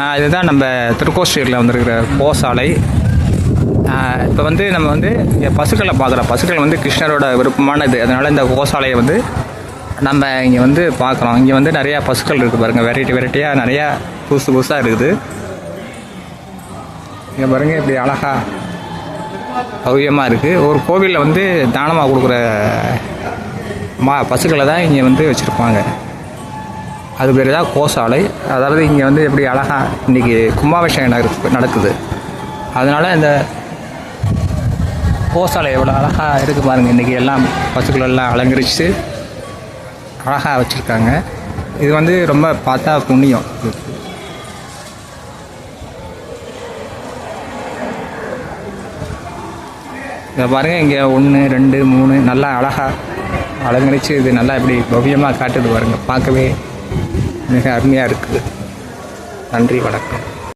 இதுதான் நம்ம திருக்கோஷ்டியில் வந்திருக்கிற கோசாலை. இப்போ வந்து நம்ம வந்து இங்கே பசுக்களை பார்க்குறோம். பசுக்கள் வந்து கிருஷ்ணரோட விருப்பமானது. அதனால் இந்த கோசாலையை வந்து நம்ம இங்கே வந்து பார்க்குறோம். இங்கே வந்து நிறையா பசுக்கள் இருக்குது பாருங்கள் வெரைட்டி வெரைட்டியாக நிறையா புதுசு புதுசாக இருக்குது. இங்கே பாருங்கள் இப்படி அழகாக பவ்யமாக இருக்குது ஒரு கோவிலில் வந்து தானமாக கொடுக்குற மா பசுக்களை தான் இங்கே வந்து வச்சுருப்பாங்க. அது பேர் தான் கோசாலை. அதாவது இங்கே வந்து எப்படி அழகாக இன்றைக்கி கும்பாபிஷேகம் நடக்கு- நடக்குது. அதனால் இந்த கோசாலை எவ்வளோ அழகாக இருக்குது பாருங்கள் இன்றைக்கி எல்லாம் பசுக்கள் எல்லாம் அலங்கரித்து அழகாக வச்சுருக்காங்க. இது வந்து ரொம்ப பார்த்தா புண்ணியம். இதை பாருங்கள் இங்கே ஒன்று ரெண்டு மூணு நல்லா அழகாக அலங்கரித்து இது நல்லா இப்படி பவ்யமாக காட்டுது பாருங்கள் பார்க்கவே மிக அருமையாக இருக்குது. நன்றி வணக்கம்.